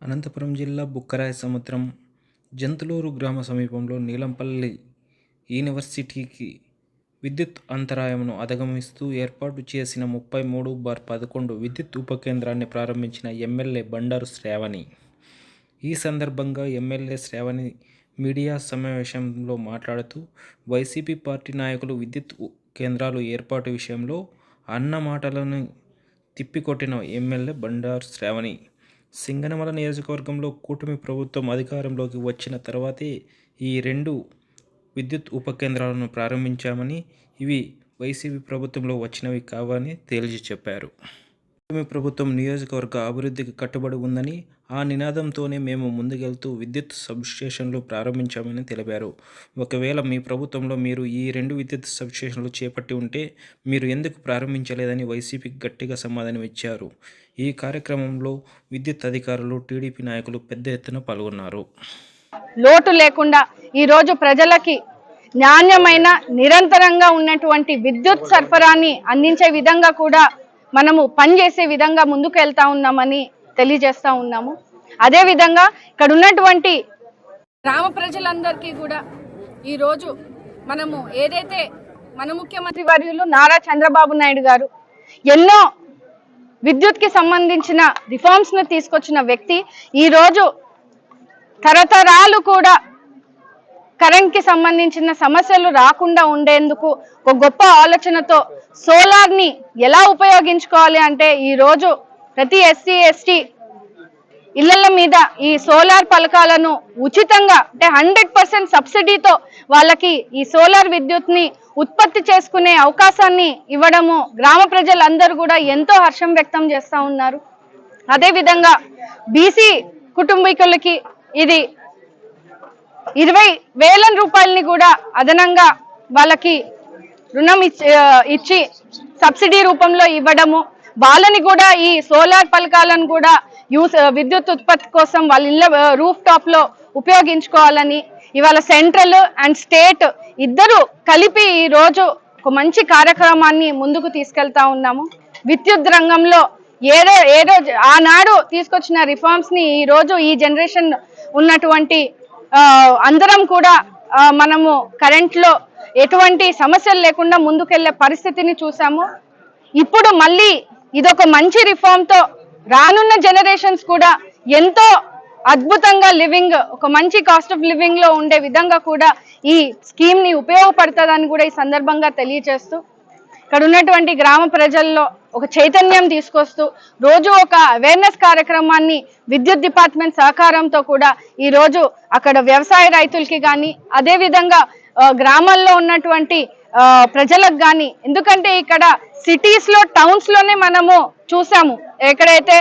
అనంతపురం జిల్లా బుక్కరాయ సముద్రం జంతులూరు గ్రామ సమీపంలో నీలంపల్లి యూనివర్సిటీకి విద్యుత్ అంతరాయంను అధిగమిస్తూ ఏర్పాటు చేసిన ముప్పై మూడు బార్ పదకొండు విద్యుత్ ఉపకేంద్రాన్ని ప్రారంభించిన ఎమ్మెల్యే బండారు శ్రావణి. ఈ సందర్భంగా ఎమ్మెల్యే శ్రావణి మీడియా సమావేశంలో మాట్లాడుతూ వైసీపీ పార్టీ నాయకులు విద్యుత్ కేంద్రాలు ఏర్పాటు విషయంలో అన్న మాటలను తిప్పికొట్టిన ఎమ్మెల్యే బండారు శ్రావణి. సింగనమల నియోజకవర్గంలో కూటమి ప్రభుత్వం అధికారంలోకి వచ్చిన తర్వాతే ఈ రెండు విద్యుత్ ఉపకేంద్రాలను ప్రారంభించామని ఇవి వైసీపీ ప్రభుత్వంలో వచ్చినవి కావని తేల్చి చెప్పారు కూటమి ప్రభుత్వం నియోజకవర్గ అభివృద్ధికి కట్టుబడి ఉందని ఆ నినాదంతోనే మేము ముందుకెళ్తూ విద్యుత్ సబ్స్టేషన్లు ప్రారంభించామని తెలిపారు. ఒకవేళ మీ ప్రభుత్వంలో మీరు ఈ రెండు విద్యుత్ సబ్స్టేషన్లు చేపట్టి ఉంటే మీరు ఎందుకు ప్రారంభించలేదని వైసీపీకి గట్టిగా సమాధానం ఇచ్చారు. ఈ కార్యక్రమంలో విద్యుత్ అధికారులు టీడీపీ నాయకులు పెద్ద ఎత్తున పాల్గొన్నారు. లోటు లేకుండా ఈరోజు ప్రజలకి నాణ్యమైన నిరంతరంగా ఉన్నటువంటి విద్యుత్ సరఫరాని అందించే విధంగా కూడా మనము పనిచేసే విధంగా ముందుకు వెళ్తా ఉన్నామని తెలియజేస్తా ఉన్నాము. అదే విధంగా ఇక్కడ ఉన్నటువంటి గ్రామ ప్రజలందరికీ కూడా ఈరోజు మనము ఏదైతే మన ముఖ్యమంత్రి వర్యులు నారా చంద్రబాబు నాయుడు గారు ఎన్నో విద్యుత్కి సంబంధించిన రిఫార్మ్స్ను తీసుకొచ్చిన వ్యక్తి ఈరోజు తరతరాలు కూడా కరెంట్కి సంబంధించిన సమస్యలు రాకుండా ఉండేందుకు ఒక గొప్ప ఆలోచనతో సోలార్ని ఎలా ఉపయోగించుకోవాలి అంటే ఈ రోజు ప్రతి ఎస్సీ ఎస్టీ ఇళ్ళ మీద ఈ సోలార్ పలకాలను ఉచితంగా అంటే హండ్రెడ్ పర్సెంట్ సబ్సిడీతో వాళ్ళకి ఈ సోలార్ విద్యుత్ని ఉత్పత్తి చేసుకునే అవకాశాన్ని ఇవ్వడము గ్రామ ప్రజలందరూ కూడా ఎంతో హర్షం వ్యక్తం చేస్తూ ఉన్నారు. అదేవిధంగా బీసీ కుటుంబీకులకి ఇది ఇరవై వేల రూపాయలని కూడా అదనంగా వాళ్ళకి రుణం ఇచ్చి ఇచ్చి సబ్సిడీ రూపంలో ఇవ్వడము. వాళ్ళని కూడా ఈ సోలార్ పలకాలను కూడా యూస్ విద్యుత్ ఉత్పత్తి కోసం వాళ్ళ ఇళ్ళ రూఫ్ టాప్లో ఉపయోగించుకోవాలని ఇవాళ సెంట్రల్ అండ్ స్టేట్ ఇద్దరు కలిపి ఈ రోజు ఒక మంచి కార్యక్రమాన్ని ముందుకు తీసుకెళ్తా ఉన్నాము. విద్యుత్ రంగంలో ఏదో ఏదో ఆనాడు తీసుకొచ్చిన రిఫార్మ్స్ని ఈ రోజు ఈ జనరేషన్ ఉన్నటువంటి అందరం కూడా మనము కరెంట్లో ఎటువంటి సమస్యలు లేకుండా ముందుకెళ్ళే పరిస్థితిని చూసాము. ఇప్పుడు మళ్ళీ ఇదొక మంచి రిఫార్మ్తో రానున్న జనరేషన్స్ కూడా ఎంతో అద్భుతంగా లివింగ్ ఒక మంచి కాస్ట్ ఆఫ్ లివింగ్లో ఉండే విధంగా కూడా ఈ స్కీమ్ని ఉపయోగపడుతుందని కూడా ఈ సందర్భంగా తెలియజేస్తూ ఇక్కడ ఉన్నటువంటి గ్రామ ప్రజల్లో ఒక చైతన్యం తీసుకొస్తూ రోజు ఒక అవేర్నెస్ కార్యక్రమాన్ని విద్యుత్ డిపార్ట్మెంట్ సహకారంతో కూడా ఈ రోజు అక్కడ వ్యవసాయ రైతులకి కానీ అదేవిధంగా గ్రామాల్లో ఉన్నటువంటి ప్రజలకు కానీ ఎందుకంటే ఇక్కడ సిటీస్లో టౌన్స్లోనే మనము చూసాము ఎక్కడైతే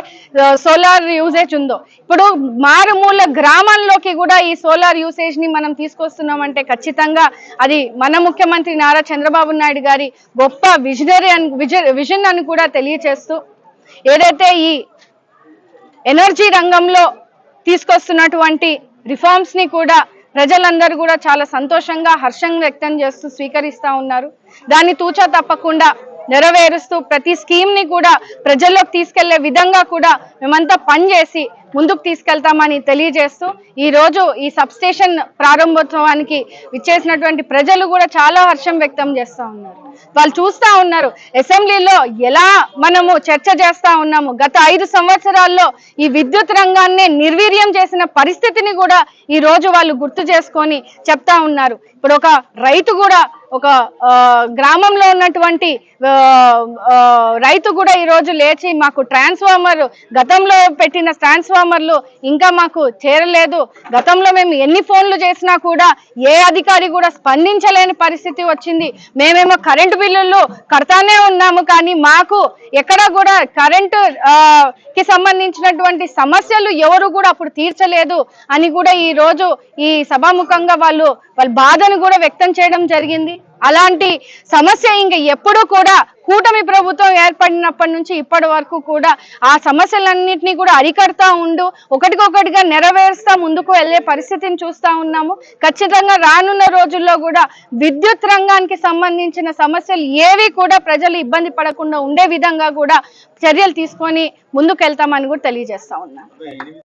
సోలార్ యూసేజ్ ఉందో. ఇప్పుడు మారుమూల గ్రామాల్లోకి కూడా ఈ సోలార్ యూసేజ్ని మనం తీసుకొస్తున్నామంటే ఖచ్చితంగా అది మన ముఖ్యమంత్రి నారా చంద్రబాబు నాయుడు గారి గొప్ప విజనరీ అని విజన్ అని కూడా తెలియచేస్తూ ఏదైతే ఈ ఎనర్జీ రంగంలో తీసుకొస్తున్నటువంటి రిఫార్మ్స్ని కూడా ప్రజలందరూ కూడా చాలా సంతోషంగా హర్షంగా వ్యక్తం చేస్తూ స్వీకరిస్తా ఉన్నారు. దాన్ని తూచా తప్పకుండా నెరవేరుస్తూ ప్రతి స్కీమ్ని కూడా ప్రజల్లోకి తీసుకెళ్ళే విధంగా కూడా మేమంతా పనిచేసి ముందుకు తీసుకెళ్తామని తెలియజేస్తూ ఈ రోజు ఈ సబ్స్టేషన్ ప్రారంభోత్సవానికి విచ్చేసినటువంటి ప్రజలు కూడా చాలా హర్షం వ్యక్తం చేస్తూ ఉన్నారు. వాళ్ళు చూస్తా ఉన్నారు అసెంబ్లీలో ఎలా మనము చర్చ చేస్తా ఉన్నాము గత ఐదు సంవత్సరాల్లో ఈ విద్యుత్ రంగాన్ని నిర్వీర్యం చేసిన పరిస్థితిని కూడా ఈ రోజు వాళ్ళు గుర్తు చేసుకొని చెప్తా ఉన్నారు. ఇప్పుడు ఒక రైతు కూడా ఒక గ్రామంలో ఉన్నటువంటి రైతు కూడా ఈరోజు లేచి మాకు ట్రాన్స్ఫార్మర్ గతంలో పెట్టిన ట్రాన్స్ఫార్మర్లు ఇంకా మాకు చేరలేదు. గతంలో మేము ఎన్ని ఫోన్లు చేసినా కూడా ఏ అధికారి కూడా స్పందించలేని పరిస్థితి వచ్చింది. మేమేమో కరెంటు బిల్లులు కడతానే ఉన్నాము కానీ మాకు ఎక్కడ కూడా కరెంటు కి సంబంధించినటువంటి సమస్యలు ఎవరు కూడా అప్పుడు తీర్చలేదు అని కూడా ఈ రోజు ఈ సభాముఖంగా వాళ్ళు వాళ్ళ బాధను కూడా వ్యక్తం చేయడం జరిగింది. అలాంటి సమస్య ఇంకా ఎప్పుడూ కూడా కూటమి ప్రభుత్వం ఏర్పడినప్పటి నుంచి ఇప్పటి వరకు కూడా ఆ సమస్యలన్నింటినీ కూడా అరికడతా ఉండు ఒకటికొకటిగా నెరవేరుస్తా ముందుకు వెళ్ళే పరిస్థితిని చూస్తా ఉన్నాము. ఖచ్చితంగా రానున్న రోజుల్లో కూడా విద్యుత్ రంగానికి సంబంధించిన సమస్యలు ఏవి కూడా ప్రజలు ఇబ్బంది పడకుండా ఉండే విధంగా కూడా చర్యలు తీసుకొని ముందుకు వెళ్తామని కూడా తెలియజేస్తా ఉన్నాను.